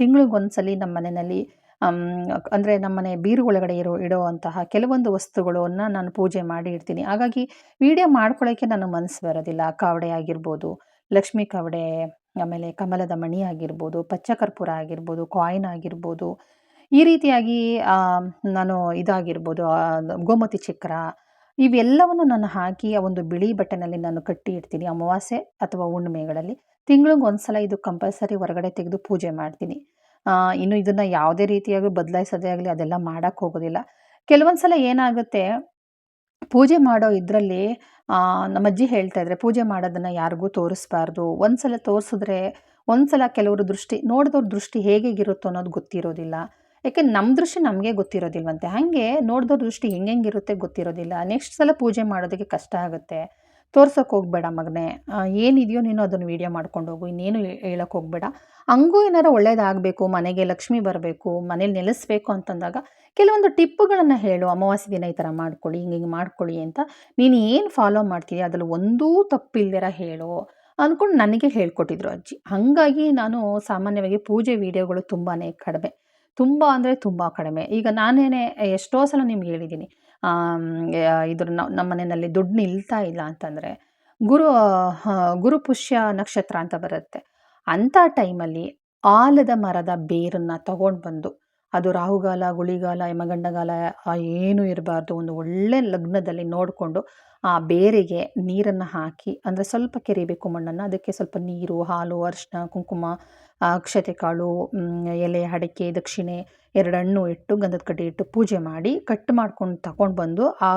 A: ತಿಂಗಳಿಗೊಂದ್ಸಲಿ ನಮ್ಮ ಮನೆಯಲ್ಲಿ ಅಂದರೆ ನಮ್ಮನೆ ಒಳಗಡೆ ಇರೋ, ಇಡುವಂತಹ ಕೆಲವೊಂದು ವಸ್ತುಗಳನ್ನು ನಾನು ಪೂಜೆ ಮಾಡಿ ಇಡ್ತೀನಿ. ಹಾಗಾಗಿ ವಿಡಿಯೋ ಮಾಡ್ಕೊಳ್ಳೋಕ್ಕೆ ನನ್ನ ಮನಸ್ಸು ಬರೋದಿಲ್ಲ. ಕಾವಡೆ ಆಗಿರ್ಬೋದು, ಲಕ್ಷ್ಮೀ ಕಾವಡೆ ಆಮೇಲೆ ಕಮಲದ ಮಣಿ ಆಗಿರ್ಬೋದು ಪಚ್ಚಕರ್ಪೂರ ಆಗಿರ್ಬೋದು ಕಾಯಿನ್ ಆಗಿರ್ಬೋದು. ಈ ರೀತಿಯಾಗಿ ನಾನು ಇದಾಗಿರ್ಬೋದು ಗೋಮತಿ ಚಕ್ರ, ಇವೆಲ್ಲವನ್ನು ನಾನು ಹಾಕಿ ಆ ಒಂದು ಬಿಳಿ ಬಟ್ಟೆನಲ್ಲಿ ನಾನು ಕಟ್ಟಿ ಇಡ್ತೀನಿ. ಅಮಾವಾಸ್ಯೆ ಅಥವಾ ಹುಣ್ಣಿಮೆಗಳಲ್ಲಿ ತಿಂಗಳಿಗೆ ಒಂದ್ಸಲ ಇದು ಕಂಪಲ್ಸರಿ ಹೊರಗಡೆ ತೆಗೆದು ಪೂಜೆ ಮಾಡ್ತೀನಿ. ಇನ್ನು ಇದನ್ನು ಯಾವುದೇ ರೀತಿಯಾಗಿ ಬದಲಾಯಿಸೋದೇ ಆಗಲಿ, ಅದೆಲ್ಲ ಮಾಡೋಕ್ಕೆ ಹೋಗೋದಿಲ್ಲ. ಕೆಲವೊಂದು ಸಲ ಏನಾಗುತ್ತೆ, ಪೂಜೆ ಮಾಡೋ ಇದರಲ್ಲಿ ನಮ್ಮ ಅಜ್ಜಿ ಹೇಳ್ತಾ ಇದ್ರೆ, ಪೂಜೆ ಮಾಡೋದನ್ನು ಯಾರಿಗೂ ತೋರಿಸ್ಬಾರ್ದು. ಒಂದ್ಸಲ ತೋರಿಸಿದ್ರೆ, ಒಂದ್ಸಲ ಕೆಲವರು ದೃಷ್ಟಿ, ನೋಡಿದವ್ರ ದೃಷ್ಟಿ ಹೇಗೇಗಿರುತ್ತೋ ಅನ್ನೋದು ಗೊತ್ತಿರೋದಿಲ್ಲ. ಯಾಕೆ ನಮ್ಮ ದೃಷ್ಟಿ ನಮಗೆ ಗೊತ್ತಿರೋದಿಲ್ವಂತೆ. ಹಾಗೆ ನೋಡಿದವ್ರ ದೃಷ್ಟಿ ಹೆಂಗೆ ಹೆಂಗಿರುತ್ತೆ ಗೊತ್ತಿರೋದಿಲ್ಲ. ನೆಕ್ಸ್ಟ್ ಸಲ ಪೂಜೆ ಮಾಡೋದಕ್ಕೆ ಕಷ್ಟ ಆಗುತ್ತೆ. ತೋರ್ಸೋಕೆ ಹೋಗ್ಬೇಡ ಮಗನೇ. ಏನಿದೆಯೋ ನೀನು ಅದನ್ನು ವೀಡಿಯೋ ಮಾಡ್ಕೊಂಡು ಹೋಗು, ಇನ್ನೇನು ಹೇಳೋಕೆ ಹೋಗ್ಬೇಡ. ಹಂಗೂ ಏನಾರು ಒಳ್ಳೇದಾಗಬೇಕು, ಮನೆಗೆ ಲಕ್ಷ್ಮಿ ಬರಬೇಕು, ಮನೇಲಿ ನೆಲೆಸಬೇಕು ಅಂತಂದಾಗ ಕೆಲವೊಂದು ಟಿಪ್ಪುಗಳನ್ನು ಹೇಳು, ಅಮಾವಾಸ್ಯೆ ದಿನ ಈ ಥರ ಮಾಡ್ಕೊಳ್ಳಿ, ಹಿಂಗೆ ಹಿಂಗೆ ಮಾಡ್ಕೊಳ್ಳಿ ಅಂತ ನೀನು ಏನು ಫಾಲೋ ಮಾಡ್ತೀಯ, ಅದರಲ್ಲಿ ಒಂದೂ ತಪ್ಪಿಲ್ದಿರ ಹೇಳು ಅಂದ್ಕೊಂಡು ನನಗೆ ಹೇಳ್ಕೊಟ್ಟಿದ್ರು ಅಜ್ಜಿ. ಹಾಗಾಗಿ ನಾನು ಸಾಮಾನ್ಯವಾಗಿ ಪೂಜೆ ವೀಡಿಯೋಗಳು ತುಂಬಾ ಕಡಿಮೆ. ತುಂಬ ಅಂದರೆ ತುಂಬ ಕಡಿಮೆ. ಈಗ ನಾನೇನೆ ಎಷ್ಟೋ ಸಲ ನಿಮ್ಗೆ ಹೇಳಿದ್ದೀನಿ ಇದ್ರ ನಮ್ಮ ಮನೆಯಲ್ಲಿ ದುಡ್ಡು ನಿಲ್ತಾ ಇಲ್ಲ ಅಂತಂದರೆ ಗುರು ಗುರು ಪುಷ್ಯ ನಕ್ಷತ್ರ ಅಂತ ಬರುತ್ತೆ. ಅಂಥ ಟೈಮಲ್ಲಿ ಆಲದ ಮರದ ಬೇರನ್ನು ತಗೊಂಡು ಬಂದು ಅದು ರಾಹುಗಾಲ, ಗುಳಿಗಾಲ, ಯಮಗಂಡಗಾಲ ಏನೂ ಇರಬಾರ್ದು, ಒಂದು ಒಳ್ಳೆ ಲಗ್ನದಲ್ಲಿ ನೋಡಿಕೊಂಡು ಆ ಬೇರಿಗೆ ನೀರನ್ನು ಹಾಕಿ, ಅಂದರೆ ಸ್ವಲ್ಪ ಕೆರಿಬೇಕು ಮಣ್ಣನ್ನು, ಅದಕ್ಕೆ ಸ್ವಲ್ಪ ನೀರು, ಹಾಲು ಅರಿಶಿನ ಕುಂಕುಮ ಅಕ್ಷತೆ ಕಾಳು ಎಲೆ, ಅಡಿಕೆ, ದಕ್ಷಿಣೆ ಎರಡು ಹಣ್ಣು ಇಟ್ಟು, ಗಂಧದ ಕಡ್ಡಿ ಇಟ್ಟು ಪೂಜೆ ಮಾಡಿ ಕಟ್ ಮಾಡ್ಕೊಂಡು ತಗೊಂಡು ಬಂದು ಆ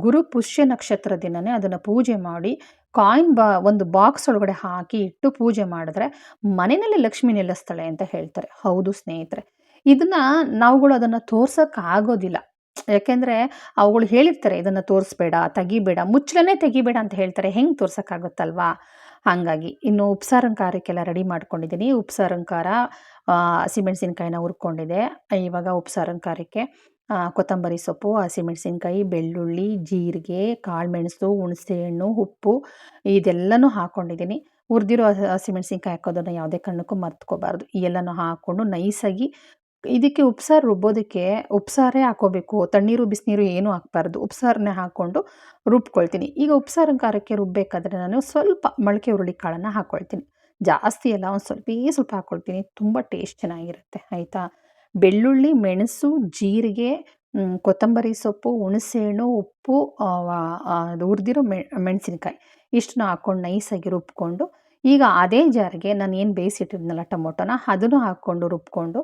A: ಗುರು ಪುಷ್ಯ ನಕ್ಷತ್ರ ದಿನನೇ ಅದನ್ನು ಪೂಜೆ ಮಾಡಿ ಕಾಯಿನ್ ಬಾ, ಒಂದು ಬಾಕ್ಸ್ ಒಳಗಡೆ ಹಾಕಿ ಇಟ್ಟು ಪೂಜೆ ಮಾಡಿದ್ರೆ ಮನೆಯಲ್ಲಿ ಲಕ್ಷ್ಮಿ ನೆಲೆಸ್ತಾಳೆ ಅಂತ ಹೇಳ್ತಾರೆ. ಹೌದು ಸ್ನೇಹಿತರೆ. ಇದನ್ನ ನಾವುಗಳು ಅದನ್ನು ತೋರ್ಸೋಕ್ಕಾಗೋದಿಲ್ಲ ಯಾಕೆಂದರೆ ಅವುಗಳು ಹೇಳಿರ್ತಾರೆ, ಇದನ್ನು ತೋರಿಸ್ಬೇಡ, ತೆಗಿಬೇಡ, ಮುಚ್ಚಳನೇ ತೆಗಿಬೇಡ ಅಂತ ಹೇಳ್ತಾರೆ. ಹೆಂಗೆ ತೋರ್ಸೋಕ್ಕಾಗುತ್ತಲ್ವಾ? ಹಾಗಾಗಿ ಇನ್ನು ಉಪ್ಸಾರಂಕಾರಕ್ಕೆಲ್ಲ ರೆಡಿ ಮಾಡ್ಕೊಂಡಿದ್ದೀನಿ. ಉಪ್ಸಾರಂಕಾರ ಹಸಿಮೆಣಸಿನ್ಕಾಯಿನ ಹುರ್ಕೊಂಡಿದೆ. ಇವಾಗ ಉಪ್ಸಾರಂಕಾರಕ್ಕೆ ಕೊತ್ತಂಬರಿ ಸೊಪ್ಪು, ಹಸಿಮೆಣಸಿನ್ಕಾಯಿ, ಬೆಳ್ಳುಳ್ಳಿ, ಜೀರಿಗೆ, ಕಾಳುಮೆಣಸು, ಹುಣಸೆಹಣ್ಣು, ಉಪ್ಪು ಇದೆಲ್ಲನೂ ಹಾಕ್ಕೊಂಡಿದ್ದೀನಿ ಹುರಿದಿರೋ ಹಸಿಮೆಣಸಿನ್ಕಾಯಿ ಹಾಕೋದನ್ನು ಯಾವುದೇ ಕಣ್ಣಕ್ಕೂ ಮರ್ತ್ಕೋಬಾರ್ದು. ಎಲ್ಲನೂ ಹಾಕ್ಕೊಂಡು ನೈಸಾಗಿ ಇದಕ್ಕೆ ಉಪ್ಸಾರು ರುಬ್ಬೋದಕ್ಕೆ ಉಪ್ಸಾರೇ ಹಾಕೋಬೇಕು. ತಣ್ಣೀರು, ಬಿಸಿನೀರು ಏನೂ ಹಾಕ್ಬಾರ್ದು. ಉಪ್ಸಾರನ್ನೇ ಹಾಕ್ಕೊಂಡು ರುಬ್ಕೊಳ್ತೀನಿ. ಈಗ ಉಪ್ಸಾರಿನ ಖಾರಕ್ಕೆ ರುಬ್ಬೇಕಾದ್ರೆ ನಾನು ಸ್ವಲ್ಪ ಮೊಳಕೆ ಹುರುಳಿ ಕಾಳನ್ನು ಹಾಕ್ಕೊಳ್ತೀನಿ ಜಾಸ್ತಿ ಅಲ್ಲ, ಒಂದು ಸ್ವಲ್ಪ ಸ್ವಲ್ಪ ಹಾಕ್ಕೊಳ್ತೀನಿ ತುಂಬ ಟೇಸ್ಟ್ ಚೆನ್ನಾಗಿರುತ್ತೆ, ಆಯಿತಾ? ಬೆಳ್ಳುಳ್ಳಿ, ಮೆಣಸು, ಜೀರಿಗೆ ಕೊತ್ತಂಬರಿ ಸೊಪ್ಪು, ಹುಣಸೆಹಣ್ಣು, ಉಪ್ಪು ಅದು ಹುರಿದಿರೋ ಮೆಣಸಿನ್ಕಾಯಿ ಇಷ್ಟನ್ನು ಹಾಕ್ಕೊಂಡು ನೈಸಾಗಿ ರುಬ್ಕೊಂಡು ಈಗ ಅದೇ ಜಾರಿಗೆ ನಾನು ಏನು ಬೇಯಿಸಿಟ್ಟಿದ್ನಲ್ಲ ಟೊಮೊಟೊನ ಅದನ್ನು ಹಾಕ್ಕೊಂಡು ರುಬ್ಕೊಂಡು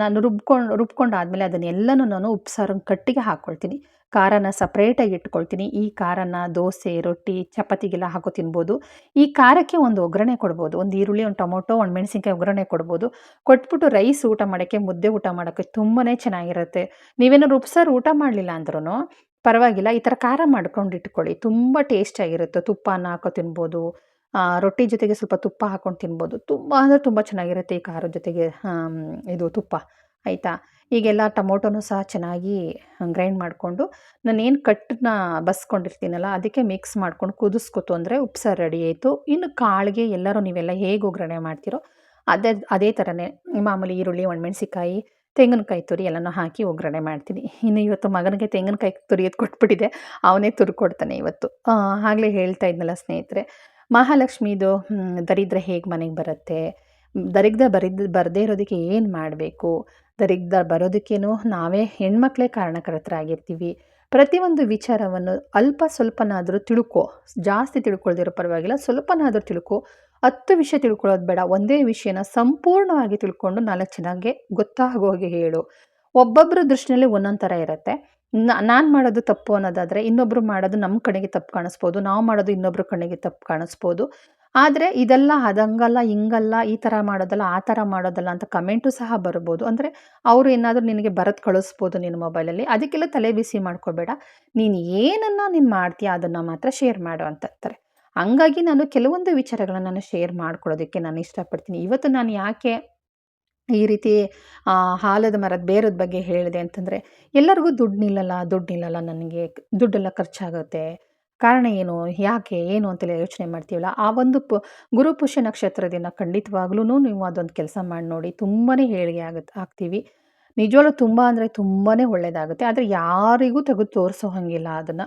A: ನಾನು ರುಬ್ಕೊಂಡು, ರುಬ್ಕೊಂಡಾದ್ಮೇಲೆ ಅದನ್ನೆಲ್ಲನೂ ನಾನು ಉಪ್ಸಾರನ ಕಟ್ಟಿಗೆ ಹಾಕ್ಕೊಳ್ತೀನಿ ಖಾರನ ಸಪ್ರೇಟಾಗಿ ಇಟ್ಕೊಳ್ತೀನಿ. ಈ ಖಾರನ ದೋಸೆ, ರೊಟ್ಟಿ, ಚಪಾತಿಗೆಲ್ಲ ಹಾಕೋ ತಿನ್ಬೋದು. ಈ ಖಾರಕ್ಕೆ ಒಂದು ಒಗ್ಗರಣೆ ಕೊಡ್ಬೋದು. ಒಂದು ಈರುಳ್ಳಿ, ಒಂದು ಟೊಮೊಟೊ, ಒಂದು ಮೆಣಸಿನ್ಕಾಯಿ ಒಗ್ಗರಣೆ ಕೊಡ್ಬೋದು. ಕೊಟ್ಬಿಟ್ಟು ರೈಸ್ ಊಟ ಮಾಡೋಕ್ಕೆ, ಮುದ್ದೆ ಊಟ ಮಾಡೋಕ್ಕೆ ತುಂಬಾ ಚೆನ್ನಾಗಿರುತ್ತೆ. ನೀವೇನಾದ್ರು ಉಪ್ಸಾರು ಊಟ ಮಾಡಲಿಲ್ಲ ಅಂದ್ರೂ ಪರವಾಗಿಲ್ಲ. ಈ ಥರ ಖಾರ ಮಾಡ್ಕೊಂಡು ಇಟ್ಕೊಳ್ಳಿ. ತುಂಬ ಟೇಸ್ಟಾಗಿರುತ್ತೆ ತುಪ್ಪನ ಹಾಕೋ ತಿನ್ಬೋದು. ರೊಟ್ಟಿ ಜೊತೆಗೆ ಸ್ವಲ್ಪ ತುಪ್ಪ ಹಾಕ್ಕೊಂಡು ತಿನ್ಬೋದು. ತುಂಬ ಅಂದರೆ ತುಂಬ ಚೆನ್ನಾಗಿರುತ್ತೆ ಈ ಖಾರದ ಜೊತೆಗೆ ಇದು ತುಪ್ಪ, ಆಯಿತಾ? ಈಗೆಲ್ಲ ಟೊಮೊಟೊನೂ ಸಹ ಚೆನ್ನಾಗಿ ಗ್ರೈಂಡ್ ಮಾಡಿಕೊಂಡು ನಾನೇನು ಕಟ್ಟನ್ನ ಬಸ್ಕೊಂಡಿರ್ತೀನಲ್ಲ, ಅದಕ್ಕೆ ಮಿಕ್ಸ್ ಮಾಡ್ಕೊಂಡು ಕುದಿಸ್ಕೊತು ಅಂದರೆ ಉಪ್ಸಾರು ರೆಡಿ ಆಯಿತು. ಇನ್ನು ಕಾಳಿಗೆ ಎಲ್ಲರೂ ನೀವೆಲ್ಲ ಹೇಗೆ ಒಗ್ಗರಣೆ ಮಾಡ್ತೀರೋ, ಅದೇ ಅದೇ ಥರನೇ ಮಾಮೂಲಿ ಈರುಳ್ಳಿ ಒಣಮೆಣ್ಸಿಕಾಯಿ ತೆಂಗಿನಕಾಯಿ ತುರಿ ಎಲ್ಲನೂ ಹಾಕಿ ಒಗ್ಗರಣೆ ಮಾಡ್ತೀನಿ. ಇನ್ನು ಇವತ್ತು ಮಗನಿಗೆ ತೆಂಗಿನಕಾಯಿ ತುರಿಯೋದು ಕೊಟ್ಬಿಟ್ಟಿದೆ ಅವನೇ ತುರ್ಕೊಡ್ತಾನೆ ಇವತ್ತು. ಆಗಲೇ ಹೇಳ್ತಾ ಇದ್ನಲ್ಲ ಸ್ನೇಹಿತರೆ ಮಹಾಲಕ್ಷ್ಮಿದು ದರಿದ್ರ ಹೇಗೆ ಮನೆಗೆ ಬರುತ್ತೆ? ದರಿದ್ರ ಬರಿದ್, ಬರದೇ ಇರೋದಕ್ಕೆ ಏನು ಮಾಡಬೇಕು? ದರಿದ್ರ ಬರೋದಕ್ಕೇನು ನಾವೇ ಹೆಣ್ಮಕ್ಳೇ ಕಾರಣಕರ್ತರಾಗಿರ್ತೀವಿ. ಪ್ರತಿಯೊಂದು ವಿಚಾರವನ್ನು ಅಲ್ಪ ಸ್ವಲ್ಪನಾದರೂ ತಿಳ್ಕೊ. ಜಾಸ್ತಿ ತಿಳ್ಕೊಳ್ದಿರೋ ಪರವಾಗಿಲ್ಲ, ಸ್ವಲ್ಪನಾದರೂ ತಿಳ್ಕೊ. ಹತ್ತು ವಿಷಯ ತಿಳ್ಕೊಳ್ಳೋದು ಬೇಡ, ಒಂದೇ ವಿಷಯನ ಸಂಪೂರ್ಣವಾಗಿ ತಿಳ್ಕೊಂಡು ನಾಲ್ಕು ಚೆನ್ನಾಗೆ ಗೊತ್ತಾಗೋ ಹಾಗೆ ಹೇಳು. ಒಬ್ಬೊಬ್ಬರ ದೃಷ್ಟಿನಲ್ಲಿ ಒಂದೊಂದು ಥರ ಇರುತ್ತೆ. ನಾನು ಮಾಡೋದು ತಪ್ಪು ಅನ್ನೋದಾದರೆ ಇನ್ನೊಬ್ಬರು ಮಾಡೋದು ನಮ್ಮ ಕಡೆಗೆ ತಪ್ಪು ಕಾಣಿಸ್ಬೋದು, ನಾವು ಮಾಡೋದು ಇನ್ನೊಬ್ಬರ ಕಣ್ಣಿಗೆ ತಪ್ಪು ಕಾಣಿಸ್ಬೋದು. ಆದರೆ ಇದೆಲ್ಲ ಅದಂಗಲ್ಲ, ಹಿಂಗಲ್ಲ, ಈ ಥರ ಮಾಡೋದಲ್ಲ, ಆ ಥರ ಮಾಡೋದಲ್ಲ ಅಂತ ಕಮೆಂಟು ಸಹ ಬರ್ಬೋದು. ಅಂದರೆ ಅವರು ಏನಾದರೂ ನಿನಗೆ ಬರೆದು ಕಳಿಸ್ಬೋದು ನಿನ್ನ ಮೊಬೈಲಲ್ಲಿ ಅದಕ್ಕೆಲ್ಲ ತಲೆ ಬಿಸಿ ಮಾಡ್ಕೋಬೇಡ. ನೀನು ಏನನ್ನು ನೀನು ಮಾಡ್ತೀಯ ಅದನ್ನು ಮಾತ್ರ ಶೇರ್ ಮಾಡು ಅಂತಾರೆ. ಹಂಗಾಗಿ ನಾನು ಕೆಲವೊಂದು ವಿಚಾರಗಳನ್ನು ನಾನು ಶೇರ್ ಮಾಡ್ಕೊಳ್ಳೋದಕ್ಕೆ ನಾನು ಇಷ್ಟಪಡ್ತೀನಿ. ಇವತ್ತು ನಾನು ಯಾಕೆ ಈ ರೀತಿ ಆಲದ ಮರದ ಬೇರದ ಬಗ್ಗೆ ಹೇಳಿದೆ ಅಂತಂದರೆ, ಎಲ್ಲರಿಗೂ ದುಡ್ಡು ನಿಲ್ಲಲ್ಲ ದುಡ್ಡು ನಿಲ್ಲಲ್ಲ ನನಗೆ, ದುಡ್ಡೆಲ್ಲ ಖರ್ಚಾಗುತ್ತೆ. ಕಾರಣ ಏನು, ಯಾಕೆ, ಏನು ಅಂತೆಲ್ಲ ಯೋಚನೆ ಮಾಡ್ತೀವಲ್ಲ, ಆ ಒಂದು ಪು ಗುರು ಪುಷ್ಯ ನಕ್ಷತ್ರದಿಂದ ಖಂಡಿತವಾಗ್ಲೂ ನೀವು ಅದೊಂದು ಕೆಲಸ ಮಾಡಿ ನೋಡಿ ತುಂಬಾ ಹೇಳಿಗೆ ಆಗುತ್ತೆ ಆಗ್ತೀವಿ. ನಿಜವಾಗ್ಲೂ ತುಂಬ ಅಂದರೆ ತುಂಬಾ ಒಳ್ಳೆಯದಾಗುತ್ತೆ ಆದರೆ ಯಾರಿಗೂ ತೆಗೆದು ತೋರಿಸೋ ಹಂಗಿಲ್ಲ ಅದನ್ನು.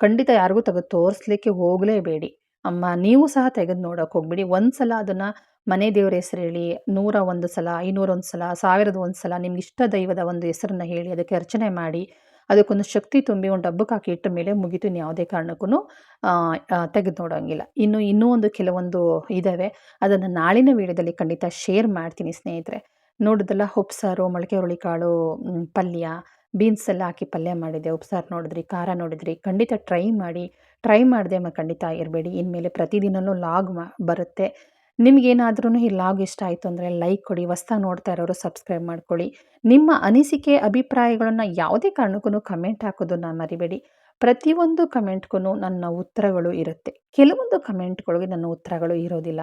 A: ಖಂಡಿತ ಯಾರಿಗೂ ತೆಗೆದು ತೋರಿಸ್ಲಿಕ್ಕೆ ಹೋಗಲೇಬೇಡಿ ಅಮ್ಮ, ನೀವು ಸಹ ತೆಗೆದು ನೋಡೋಕೆ ಹೋಗ್ಬಿಡಿ. ಒಂದು ಸಲ ಅದನ್ನು ಮನೆ ದೇವರ ಹೆಸರು ಹೇಳಿ, ನೂರ ಒಂದು ಸಲ ಐನೂರೊಂದು ಸಲ, ಸಾವಿರದ ಒಂದು ಸಲ ನಿಮ್ಗೆ ಇಷ್ಟ ದೈವದ ಒಂದು ಹೆಸರನ್ನ ಹೇಳಿ, ಅದಕ್ಕೆ ಅರ್ಚನೆ ಮಾಡಿ, ಅದಕ್ಕೊಂದು ಶಕ್ತಿ ತುಂಬಿ ಒಂದು ಡಬ್ಬಕ್ಕೆ ಹಾಕಿ ಇಟ್ಟ ಮೇಲೆ ಮುಗಿತು ಇನ್ನು ಯಾವುದೇ ಕಾರಣಕ್ಕೂ ತೆಗೆದು ನೋಡೋಂಗಿಲ್ಲ. ಇನ್ನು, ಇನ್ನೂ ಒಂದು ಕೆಲವೊಂದು ಇದ್ದಾವೆ ಅದನ್ನು ನಾಳಿನ ವೀಡಿಯೋದಲ್ಲಿ ಖಂಡಿತ ಶೇರ್ ಮಾಡ್ತೀನಿ ಸ್ನೇಹಿತರೆ. ನೋಡಿದ್ರಲ್ಲ ಉಪ್ಸಾರು ಮೊಳಕೆ ಹುರುಳಿಕಾಳು ಪಲ್ಯ ಬೀನ್ಸ್ ಎಲ್ಲ ಹಾಕಿ ಪಲ್ಯ ಮಾಡಿದೆ ಉಪ್ಸಾರು ನೋಡಿದ್ರಿ, ಖಾರ ನೋಡಿದ್ರಿ, ಖಂಡಿತ ಟ್ರೈ ಮಾಡಿ ಟ್ರೈ ಮಾಡಿದೆ ಮ ಖಂಡಿತ ಇರಬೇಡಿ. ಇನ್ಮೇಲೆ ಪ್ರತಿದಿನವೂ ಲಾಗ್ ಮಾ, ಬರುತ್ತೆ. ನಿಮಗೇನಾದ್ರೂ ಈ ಲಾಗ್ ಇಷ್ಟ ಆಯಿತು ಅಂದರೆ ಲೈಕ್ ಕೊಡಿ ಹೊಸ್ದಾಗಿ ನೋಡ್ತಾ ಇರೋರು ಸಬ್ಸ್ಕ್ರೈಬ್ ಮಾಡ್ಕೊಳ್ಳಿ. ನಿಮ್ಮ ಅನಿಸಿಕೆ, ಅಭಿಪ್ರಾಯಗಳನ್ನು ಯಾವುದೇ ಕಾರಣಕ್ಕೂ ಕಮೆಂಟ್ ಹಾಕೋದನ್ನು ಮರಿಬೇಡಿ. ಪ್ರತಿಯೊಂದು ಕಮೆಂಟ್ಗೂ ನನ್ನ ಉತ್ತರಗಳು ಇರುತ್ತೆ. ಕೆಲವೊಂದು ಕಮೆಂಟ್ಗಳಿಗೆ ನನ್ನ ಉತ್ತರಗಳು ಇರೋದಿಲ್ಲ.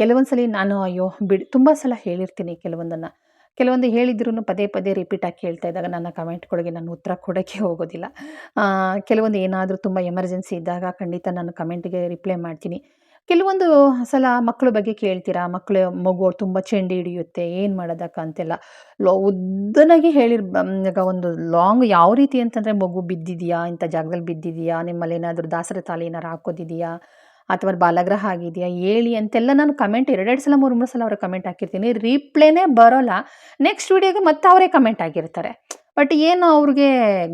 A: ಕೆಲವೊಂದು ಸಲ ನಾನು, ಅಯ್ಯೋ, ಬಿಡಿ, ತುಂಬ ಸಲ ಹೇಳಿರ್ತೀನಿ ಕೆಲವೊಂದನ್ನು. ಕೆಲವೊಂದು ಹೇಳಿದ್ರೂ ಪದೇ ಪದೇ ರಿಪೀಟ್ ಆಗಿ ಕೇಳ್ತಾ ಇದ್ದಾಗ ನನ್ನ ಕಮೆಂಟ್ಗಳಿಗೆ ನಾನು ಉತ್ತರ ಕೊಡೋಕ್ಕೆ ಹೋಗೋದಿಲ್ಲ. ಕೆಲವೊಂದು ಏನಾದರೂ ತುಂಬ ಎಮರ್ಜೆನ್ಸಿ ಇದ್ದಾಗ ಖಂಡಿತ ನಾನು ಕಮೆಂಟ್ಗೆ ರಿಪ್ಲೈ ಮಾಡ್ತೀನಿ. ಕೆಲವೊಂದು ಸಲ ಮಕ್ಕಳ ಬಗ್ಗೆ ಕೇಳ್ತೀರಾ? ಮಕ್ಕಳು ಮಗು ತುಂಬ ಚೆಂಡಿ ಹಿಡಿಯುತ್ತೆ, ಏನು ಮಾಡೋದಕ್ಕ ಅಂತೆಲ್ಲ. ಲೋ, ಉದ್ದನಾಗಿ ಹೇಳಿರ್ ಈಗ ಒಂದು ಲಾಂಗ್ ಯಾವ ರೀತಿ ಅಂತಂದರೆ ಮಗು ಬಿದ್ದಿದೆಯಾ? ಇಂಥ ಜಾಗದಲ್ಲಿ ಬಿದ್ದಿದೆಯಾ? ನಿಮ್ಮಲ್ಲಿ ಏನಾದರೂ ದಾಸರ ತಾಲಿ ಏನಾರು ಹಾಕೋದಿದೆಯಾ? ಅಥವಾ ಬಾಲಗ್ರಹ ಆಗಿದೆಯಾ? ಹೇಳಿ ಅಂತೆಲ್ಲ ನಾನು ಕಮೆಂಟ್ ಎರಡೆರಡು ಸಲ, ಮೂರು ಮೂರು ಸಲ ಅವ್ರ ಕಮೆಂಟ್ ಹಾಕಿರ್ತೀನಿ. ರೀಪ್ಲೇನೇ ಬರೋಲ್ಲ. ನೆಕ್ಸ್ಟ್ ವೀಡಿಯೋಗೆ ಮತ್ತೆ ಅವರೇ ಕಮೆಂಟ್ ಆಗಿರ್ತಾರೆ. ಬಟ್ ಏನು ಅವ್ರಿಗೆ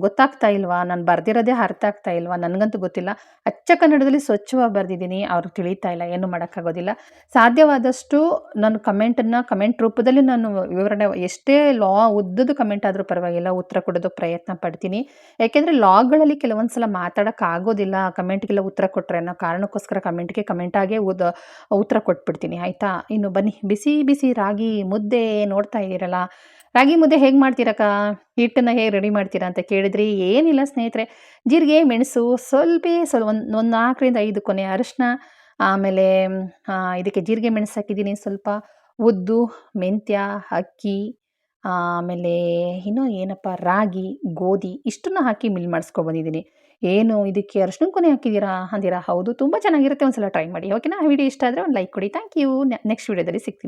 A: ಗೊತ್ತಾಗ್ತಾ ಇಲ್ವಾ? ನಾನು ಬರ್ದಿರೋದೇ ಅರ್ಥ ಆಗ್ತಾ ಇಲ್ವಾ? ನನಗಂತೂ ಗೊತ್ತಿಲ್ಲ. ಅಚ್ಚ ಕನ್ನಡದಲ್ಲಿ ಸ್ವಚ್ಛವಾಗಿ ಬರೆದಿದ್ದೀನಿ. ಅವ್ರಿಗೆ ತಿಳಿತಾ ಇಲ್ಲ. ಏನು ಮಾಡೋಕ್ಕಾಗೋದಿಲ್ಲ. ಸಾಧ್ಯವಾದಷ್ಟು ನಾನು ಕಮೆಂಟನ್ನು, ಕಮೆಂಟ್ ರೂಪದಲ್ಲಿ ನಾನು ವಿವರಣೆ, ಎಷ್ಟೇ ಲಾ ಉದ್ದದ ಕಮೆಂಟ್ ಆದರೂ ಪರವಾಗಿಲ್ಲ. ಉತ್ತರ ಕೊಡೋದು ಪ್ರಯತ್ನ ಪಡ್ತೀನಿ. ಯಾಕೆಂದರೆ ಲಾಗ್ಗಳಲ್ಲಿ ಕೆಲವೊಂದು ಸಲ ಮಾತಾಡೋಕ್ಕಾಗೋದಿಲ್ಲ. ಕಮೆಂಟ್ಗೆಲ್ಲ ಉತ್ತರ ಕೊಟ್ಟರೆ ಅನ್ನೋ ಕಾರಣಕ್ಕೋಸ್ಕರ ಕಮೆಂಟ್ಗೆ ಕಮೆಂಟಾಗೆ ಉದ, ಉತ್ತರ ಕೊಟ್ಬಿಡ್ತೀನಿ. ಆಯಿತಾ? ಇನ್ನು ಬನ್ನಿ. ಬಿಸಿ ಬಿಸಿ ರಾಗಿ ಮುದ್ದೆ ನೋಡ್ತಾ ಇದ್ದೀರಲ್ಲ? ರಾಗಿ ಮುದ್ದೆ ಹೇಗೆ ಮಾಡ್ತೀರಕ್ಕ? ಹಿಟ್ಟನ್ನು ಹೇಗೆ ರೆಡಿ ಮಾಡ್ತೀರಾ ಅಂತ ಕೇಳಿದ್ರಿ. ಏನಿಲ್ಲ ಸ್ನೇಹಿತರೆ, ಜೀರಿಗೆ, ಮೆಣಸು ಸ್ವಲ್ಪ ಸ್ವಲ್ಪ ಒಂದು ಒಂದು ನಾಲ್ಕರಿಂದ ಐದು ಕೊನೆ ಅರಿಶಿನ ಆಮೇಲೆ ಇದಕ್ಕೆ ಜೀರಿಗೆ ಮೆಣಸು ಹಾಕಿದ್ದೀನಿ ಸ್ವಲ್ಪ. ಉದ್ದು, ಮೆಂತ್ಯ, ಅಕ್ಕಿ, ಆಮೇಲೆ ಇನ್ನೂ ಏನಪ್ಪ, ರಾಗಿ, ಗೋಧಿ ಇಷ್ಟನ್ನು ಹಾಕಿ ಮಿಲ್ ಮಾಡಿಸ್ಕೊಬಂದಿದ್ದೀನಿ ಏನು ಇದಕ್ಕೆ ಅರ್ಶನ ಕೊನೆ ಹಾಕಿದ್ದೀರಾ ಅಂದಿರಾ ಹೌದು, ತುಂಬ ಚೆನ್ನಾಗಿರುತ್ತೆ. ಒಂದ್ಸಲ ಟ್ರೈ ಮಾಡಿ. ಓಕೆನಾ ವಿಡಿಯೋ ಇಷ್ಟ ಆದರೆ ಒಂದು ಲೈಕ್ ಕೊಡಿ. ಥ್ಯಾಂಕ್ ಯು ನೆಕ್ಸ್ಟ್ ವಿಡಿಯೋದಲ್ಲಿ ಸಿಗ್ತೀನಿ.